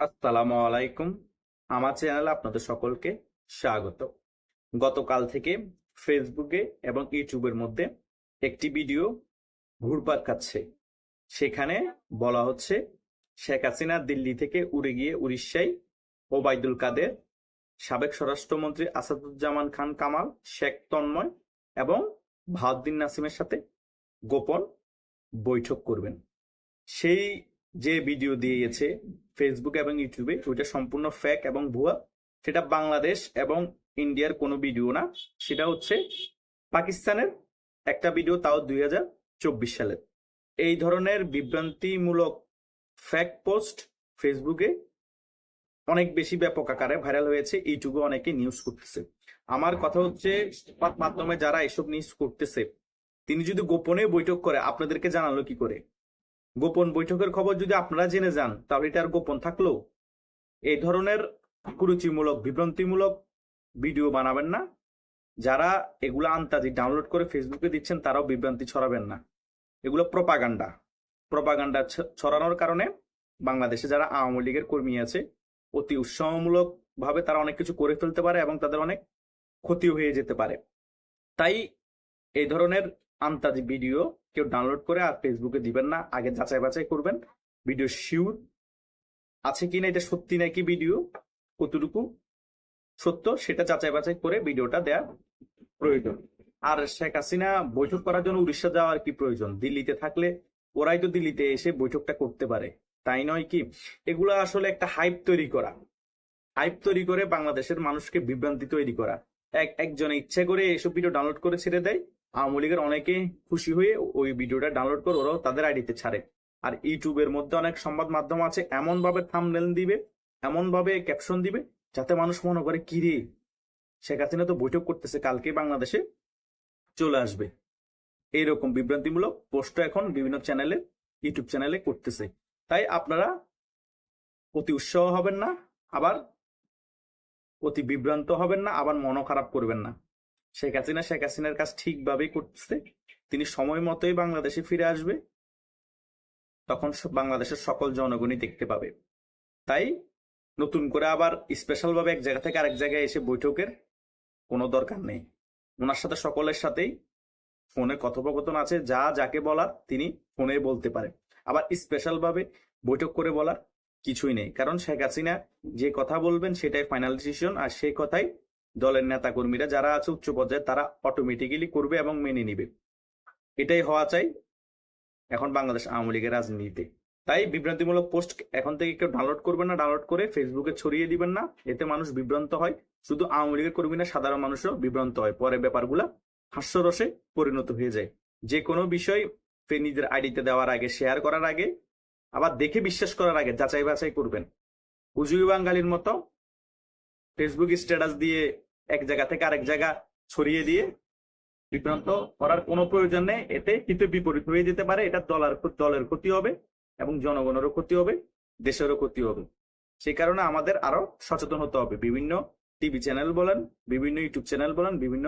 আসসালামু আলাইকুম। আমার চ্যানেলে আপনাদের সকলকে স্বাগত। গতকাল থেকে ফেসবুকে এবং ইউটিউবের মধ্যে একটি ভিডিও ঘুরপাক খাচ্ছে। সেখানে বলা হচ্ছে, শেখ হাসিনা দিল্লি থেকে উড়ে গিয়ে উড়িষ্যায় ওবায়দুল কাদের, সাবেক স্বরাষ্ট্রমন্ত্রী আসাদুজ্জামান খান কামাল, শেখ তন্ময় এবং ভাউদ্দিন নাসিমের সাথে গোপন বৈঠক করবেন। সেই যে ভিডিও দিয়েছে ফেসবুক এবং ইউটিউবে ওইটা সম্পূর্ণ ফ্যাক এবং ভুয়া। সেটা বাংলাদেশ এবং ইন্ডিয়ার কোনো ভিডিও না। সেটা হচ্ছে পাকিস্তানের একটা ভিডিও তাও দুই হাজার চব্বিশ সালের। এই ধরনের বিভ্রান্তিমূলক ফ্যাক পোস্ট ফেসবুকে অনেক বেশি ব্যাপক আকারে ভাইরাল হয়েছে। ইউটিউবে অনেকে নিউজ করতেছে। আমার কথা হচ্ছে, মাধ্যমে যারা এসব নিউজ করতেছে, তিনি যদি গোপনে বৈঠক করে, আপনাদেরকে জানালো কি করে? গোপন বৈঠকের খবর যদি আপনারা জেনে যান, তাহলে এটা আর গোপন থাকল? এই ধরনের কুরুচিমূলক, বিভ্রান্তিমূলক ভিডিও বানাবেন না। যারা এগুলো আন্তাজি ডাউনলোড করে ফেসবুকে দিচ্ছেন, তারাও বিভ্রান্তি ছড়াবেন না। এগুলো প্রপাগান্ডা। প্রপাগান্ডা ছড়ানোর কারণে বাংলাদেশে যারা আওয়ামী লীগের কর্মী আছে, অতি উৎসাহমূলক ভাবে তারা অনেক কিছু করে ফেলতে পারে এবং তাদের অনেক ক্ষতি হয়ে যেতে পারে। তাই এই ধরনের আন্তাজি ভিডিও কেউ ডাউনলোড করে আর ফেসবুকে দিবেন না, আগে যাচাই বাছাই করবেন। ভিডিও শিওর আছে কিনা, এটা সত্যি নাকি ভিডিও কতটুকু সত্য, সেটা যাচাই বাছাই করে ভিডিওটা দেয়া প্রয়োজন। আর শেখ হাসিনা বৈঠক করার জন্য উড়িষ্যা যাওয়ার কি প্রয়োজন? দিল্লিতে থাকলে ওরাই তো দিল্লিতে এসে বৈঠকটা করতে পারে। তাই নয় কি? এগুলো আসলে একটা হাইপ তৈরি করা। হাইপ তৈরি করে বাংলাদেশের মানুষকে বিভ্রান্তি তৈরি করা। এক, একজনে ইচ্ছে করে এসব ভিডিও ডাউনলোড করে ছেড়ে দেয়। আওয়ামী লীগের অনেকে খুশি হয়ে ওই ভিডিওটা ডাউনলোড করে ওরাও তাদের আইডিতে ছাড়ে। আর ইউটিউবের মধ্যে অনেক সংবাদ মাধ্যম আছে এমন ভাবে থামনেল দিবে এমন ভাবে ক্যাপশন দিবে, যাতে মানুষ মনে করে, কি রে, শেখ হাসিনা তো বৈঠক করতেছে কালকে বাংলাদেশে চলে আসবে। এইরকম বিভ্রান্তিমূলক পোস্ট এখন বিভিন্ন চ্যানেলে ইউটিউব চ্যানেলে করতেছে। তাই আপনারা অতি উৎসাহ হবেন না। আবার অতি বিভ্রান্ত হবেন না, আবার মনও খারাপ করবেন না। শেখ হাসিনা, শেখ হাসিনার কাজ ঠিকভাবেই করতেছে। তিনি সময় মতোই বাংলাদেশে ফিরে আসবে। তখন বাংলাদেশের সকল জনগণই দেখতে পাবে। তাই নতুন করে আবার স্পেশালভাবে এক জায়গা থেকে আরেক জায়গায় এসে বৈঠকের কোনো দরকার নেই। ওনার সাথে সকলের সাথেই ফোনে কথোপকথন আছে, যা যাকে বলার তিনি ফোনে বলতে পারেন। আবার স্পেশালভাবে বৈঠক করে বলার কিছুই নেই। কারণ শেখ হাসিনা যে কথা বলবেন সেটাই ফাইনাল ডিসিশন আর সেই কথাই দলের নেতা কর্মীরা যারা আছে উচ্চ পর্যায়ে তারা অটোমেটিক্যালি করবে এবং মেনে নিবে। এটাই হওয়া চাই এখন বাংলাদেশ আওয়ামী লীগের রাজনীতিতে। তাই বিভ্রান্তিমূলক পোস্ট এখন থেকে কেউ ডাউনলোড করবেন না ডাউনলোড করে ফেসবুকে ছড়িয়ে দিবেন না, এতে মানুষ বিভ্রান্ত হয়। শুধু আওয়ামী লীগের কর্মী না সাধারণ মানুষও বিভ্রান্ত হয়। পরে ব্যাপারগুলো হাস্যরসে পরিণত হয়ে যায়। যে কোনো বিষয় নিজের আইডিতে দেওয়ার আগে শেয়ার করার আগে আবার দেখে বিশ্বাস করার আগে যাচাই বাছাই করবেন। উজুই বাঙালির মতো ফেসবুক স্ট্যাটাস দিয়ে এক জায়গা থেকে আরেক জায়গা ছড়িয়ে দিয়ে বিভ্রান্ত করার কোনো প্রয়োজন নেই। এতে কিন্তু বিপরীত হয়ে যেতে পারে। এটা দলের দলের ক্ষতি হবে এবং জনগণেরও ক্ষতি হবে, দেশেরও ক্ষতি হবে। সেই কারণে আমাদের আরও সচেতন হতে হবে। বিভিন্ন টিভি চ্যানেল বলেন, বিভিন্ন ইউটিউব চ্যানেল বলেন, বিভিন্ন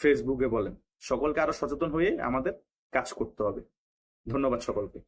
ফেসবুকে বলেন। সকলকে আরও সচেতন হয়ে আমাদের কাজ করতে হবে। ধন্যবাদ সকলকে।